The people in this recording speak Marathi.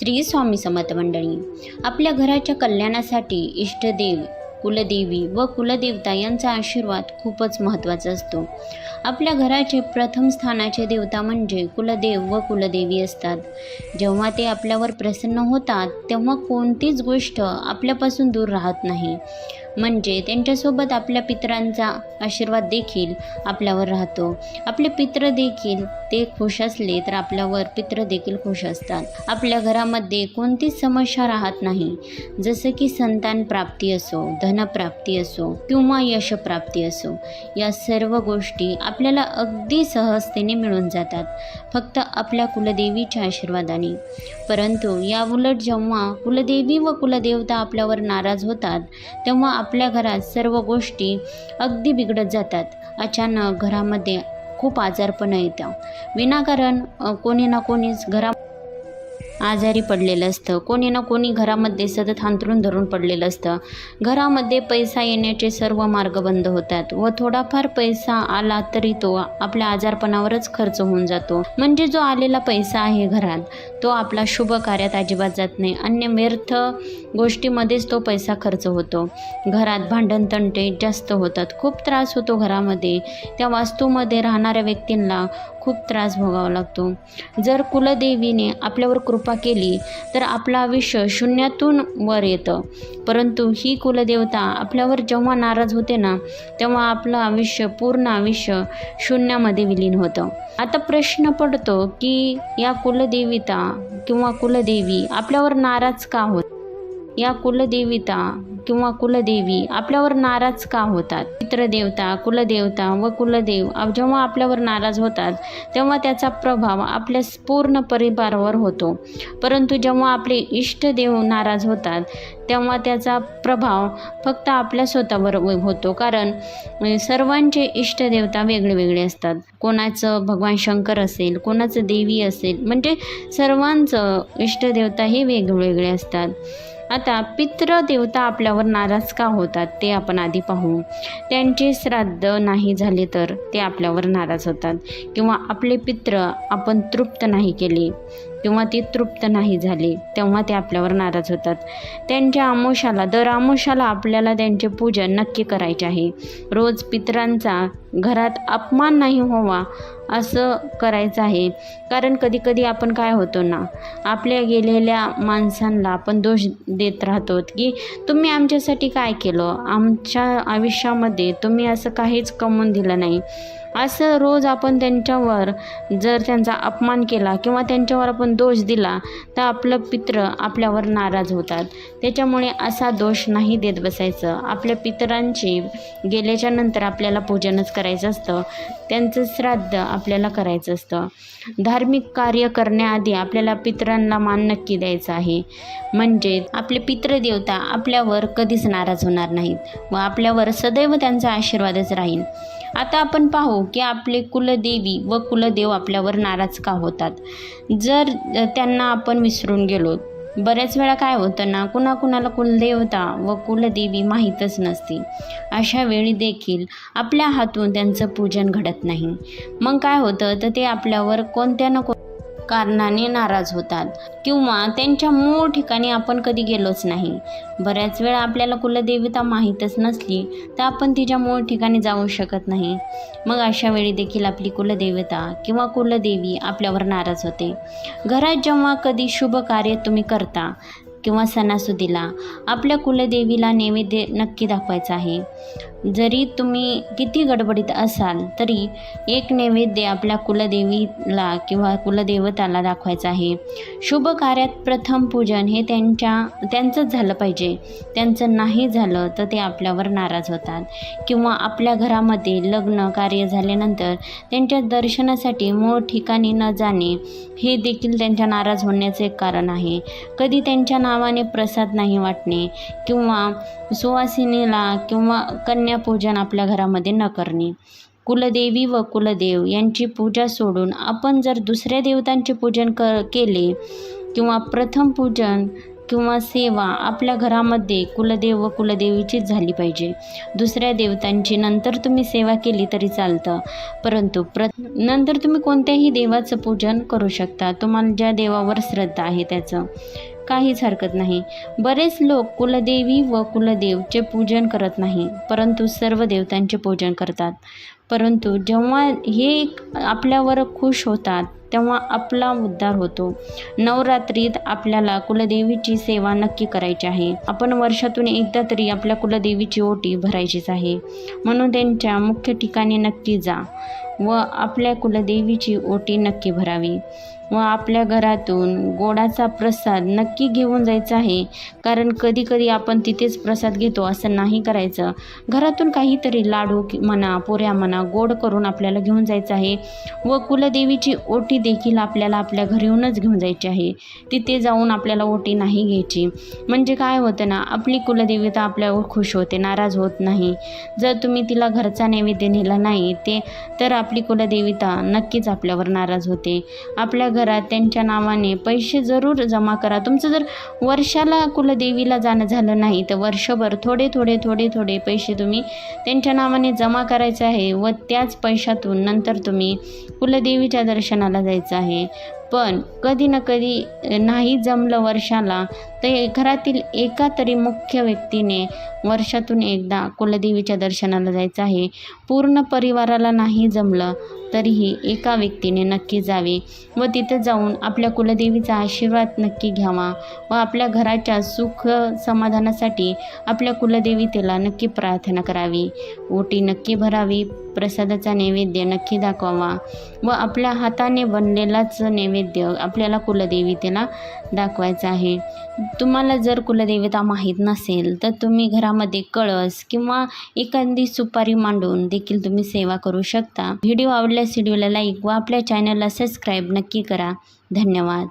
श्री स्वामी समर्थ मंडळी आपल्या घराच्या कल्याणासाठी इष्टदेव कुलदेवी व कुलदेवता यांचा आशीर्वाद खूपच महत्त्वाचा असतो. आपल्या घराचे प्रथम स्थानाचे देवता म्हणजे कुलदेव व कुलदेवी असतात. जेव्हा ते आपल्यावर प्रसन्न होतात तेव्हा कोणतीच गोष्ट आपल्यापासून दूर राहत नाही. म्हणजे त्यांच्यासोबत आपल्या पितरांचा आशीर्वाद देखील आपल्यावर राहतो. आपले पित्र देखील ते खुश असले तर आपल्यावर पित्र देखील खुश असतात. आपल्या घरामध्ये कोणतीच समस्या राहत नाही. जसं की संतान प्राप्ती असो धनप्राप्ती असो किंवा यशप्राप्ती असो या सर्व गोष्टी आपल्याला अगदी सहजतेने मिळून जातात. फक्त आपल्या कुलदेवीच्या आशीर्वादाने. परंतु याउलट जेव्हा कुलदेवी व कुलदेवता आपल्यावर नाराज होतात तेव्हा आपल्या घरात सर्व गोष्टी अगदी बिघडत जातात. अचानक घरामध्ये खूप आजारपणं येतं विनाकारण कोणी ना कोणीच घरा आजारी पडलेलं असतं. कोणी ना कोणी घरामध्ये सतत हांतरून धरून पडलेलं असतं. घरामध्ये पैसा येण्याचे सर्व मार्ग बंद होतात व थोडाफार पैसा आला तरी तो आपल्या आजारपणावरच खर्च होऊन जातो. म्हणजे जो आलेला पैसा आहे घरात तो आपला शुभ कार्यात अजिबात जात नाही. अन्य व्यर्थ गोष्टीमध्येच तो पैसा खर्च होतो. घरात भांडण तंटे जास्त होतात. खूप त्रास होतो घरामध्ये. त्या वास्तूमध्ये राहणाऱ्या व्यक्तींना खूप त्रास भोगावा लागतो. जर कुलदेवीने आपल्यावर कृपा केली तर आपलं आयुष्य शून्यातून वर येतं. परंतु ही कुलदेवता आपल्यावर जेव्हा नाराज होते ना तेव्हा आपलं आयुष्य पूर्ण आयुष्य शून्यामध्ये विलीन होतं. आता प्रश्न पडतो की या कुलदेविता किंवा कुलदेवी आपल्यावर नाराज का होत? या कुलदेविता किंवा कुलदेवी आपल्यावर नाराज का होतात? पितृदेवता कुलदेवता व कुलदेव जेव्हा आपल्यावर नाराज होतात तेव्हा त्याचा प्रभाव आपल्या पूर्ण परिवारावर होतो. परंतु जेव्हा आपले इष्टदेव नाराज होतात तेव्हा त्याचा प्रभाव फक्त आपल्या स्वतःवर होतो. कारण सर्वांचे इष्टदेवता वेगळे वेगळे असतात. कोणाचं भगवान शंकर असेल कोणाचं देवी असेल म्हणजे सर्वांचं इष्टदेवता हे वेगवेगळे असतात. आता पितृदेवता आपल्यावर नाराज का होतात ते आपण आधी पाहू. त्यांचे श्राद्ध नाही झाले तर ते आपल्यावर नाराज होतात. किंवा आपले पित्र आपण तृप्त नाही केले. किंवा ती तृप्त नाही झाली तेव्हा ते आपल्यावर नाराज होतात. त्यांच्या आमोशाला दर आमोशाला आपल्याला त्यांचे पूजन नक्की करायचे आहे. रोज पितरांचा घरात अपमान नाही व्हावा असं करायचं आहे. कारण कधी कधी आपण काय होतो ना आपल्या गेलेल्या माणसांना आपण दोष देत राहतो की तुम्ही आमच्यासाठी काय केलं? आमच्या आयुष्यामध्ये तुम्ही असं काहीच कमवून दिलं नाही. असं रोज आपण त्यांच्यावर जर त्यांचा अपमान केला किंवा त्यांच्यावर आपण दोष दिला तर आपलं पित्र आपल्यावर नाराज होतात. त्याच्यामुळे असा दोष नाही देत बसायचं. आपल्या पितरांची गेल्याच्यानंतर आपल्याला पूजनच करायचं असतं. त्यांचं श्राद्ध आपल्याला करायचं असतं. धार्मिक कार्य करण्याआधी आपल्याला पितरांना मान नक्की द्यायचा आहे. म्हणजे आपले पितृदेवता आपल्यावर कधीच नाराज होणार नाहीत व आपल्यावर सदैव त्यांचा आशीर्वादच राहील. आता आपण पाहू की आपले कुलदेवी व कुलदेव आपल्यावर नाराज का होतात? जर त्यांना आपण विसरून गेलो बऱ्याच वेळा काय होतं ना कुणाकुणाला कुलदेवता व कुलदेवी माहीतच नसते अशा वेळी देखील आपल्या हातून त्यांचं पूजन घडत नाही. मग काय होतं? तर ते आपल्यावर कोणत्या ना को कारणाने नाराज होतात किंवा त्यांच्या मूळ ठिकाणी आपण कधी गेलोच नाही. बऱ्याच वेळा आपल्याला कुलदेवता माहीतच नसली तर आपण तिच्या मूळ ठिकाणी जाऊ शकत नाही. मग अशा वेळी देखील आपली कुलदेवता किंवा कुलदेवी आपल्यावर नाराज होते. घरात जेव्हा कधी शुभ कार्य तुम्ही करता किंवा सणासुदीला आपल्या कुलदेवीला नैवेद्य नक्की दाखवायचा आहे. जरी तुम्ही किती गडबडीत असाल तरी एक नैवेद्य आपल्या कुलदेवीला किंवा कुलदेवताला दाखवायचं आहे. शुभ कार्यात प्रथम पूजन हे त्यांच्या त्यांचंच झालं पाहिजे. त्यांचं नाही झालं तर ते आपल्यावर नाराज होतात. किंवा आपल्या घरामध्ये लग्न कार्य झाल्यानंतर त्यांच्या दर्शनासाठी मूळ ठिकाणी न जाणे हे देखील त्यांच्या नाराज होण्याचे एक कारण आहे. कधी त्यांच्या नावाने प्रसाद नाही वाटणे किंवा सुवासिनीला किंवा कन्या कन्यापूजन आपल्या घरामध्ये न करणे. कुलदेवी व कुलदेव यांची पूजा सोडून आपण जर दुसऱ्या देवतांचे पूजन क केले किंवा प्रथम पूजन किंवा सेवा आपल्या घरामध्ये कुलदेव व कुलदेवीचीच झाली पाहिजे. दुसऱ्या देवतांची नंतर तुम्ही सेवा केली तरी चालतं. परंतु प्र नंतर तुम्ही कोणत्याही देवाचं पूजन करू शकता. तुम्हाला ज्या देवावर श्रद्धा आहे त्याचं. काहीच हरकत नाही. बरेच लोक कुलदेवी व कुलदेवचे पूजन करत नाही परंतु सर्व देवतांचे पूजन करतात. परंतु जेव्हा हे आपल्यावर खुश होतात तेव्हा आपला उद्धार होतो. नवरात्रीत आपल्याला कुलदेवीची सेवा नक्की करायची आहे. आपण वर्षातून एकदा तरी आपल्या कुलदेवीची ओटी भरायचीच आहे. म्हणून त्यांच्या मुख्य ठिकाणी नक्की जा. व आपल्या कुलदेवीची ओटी नक्की भरावी व आपल्या घरातून गोडाचा प्रसाद नक्की घेऊन जायचा आहे. कारण कधी कधी आपण तिथेच प्रसाद घेतो असं नाही करायचं. घरातून काहीतरी लाडू म्हणा पोऱ्या म्हणा गोड करून आपल्याला घेऊन जायचं आहे व कुलदेवीची ओटी देखील आपल्याला आपल्या घरी येऊनच घेऊन जायची आहे. तिथे जाऊन आपल्याला ओटी नाही घ्यायची. म्हणजे काय होतं ना आपली कुलदेवता आपल्यावर खुश होते नाराज होत नाही. जर तुम्ही तिला घरचा नैवेद्य नेला नाही ते तर आप आपली कुलदेवता नक्कीच आपल्यावर नाराज होते. आपल्या घरात त्यांच्या नावाने पैसे जरूर जमा करा. तुमचं जर वर्षाला कुलदेवीला जाणं झालं नाही तर वर्षभर थोडे थोडे थोडे थोडे पैसे तुम्ही त्यांच्या नावाने जमा करायचे आहे व त्याच पैशातून नंतर तुम्ही कुलदेवीच्या दर्शनाला जायचं आहे. पण कधी ना कधी नाही जमलं वर्षाला तर घरातील एका तरी मुख्य व्यक्तीने वर्षातून एकदा कुलदेवीच्या दर्शनाला जायचं आहे. पूर्ण परिवाराला नाही जमलं तरीही एका व्यक्तीने नक्की जावे व तिथं जाऊन आपल्या कुलदेवीचा आशीर्वाद नक्की घ्यावा व आपल्या घराच्या सुख समाधानासाठी आपल्या कुलदेवीतेला नक्की प्रार्थना करावी. ओटी नक्की भरावी. प्रसादाचा नैवेद्य नक्की दाखवावा व आपल्या हाताने बनलेलाच नैवेद्य आपल्याला कुलदेवीतेला दाखवायचा आहे. तुम्हाला जर कुलदेवता माहीत नसेल तर तुम्ही घरामध्ये कळस किंवा एखादी सुपारी मांडून देखील तुम्ही सेवा करू शकता. व्हिडिओ आवडल्यास व्हिडिओला लाईक व आपल्या चॅनलला सबस्क्राईब नक्की करा. धन्यवाद.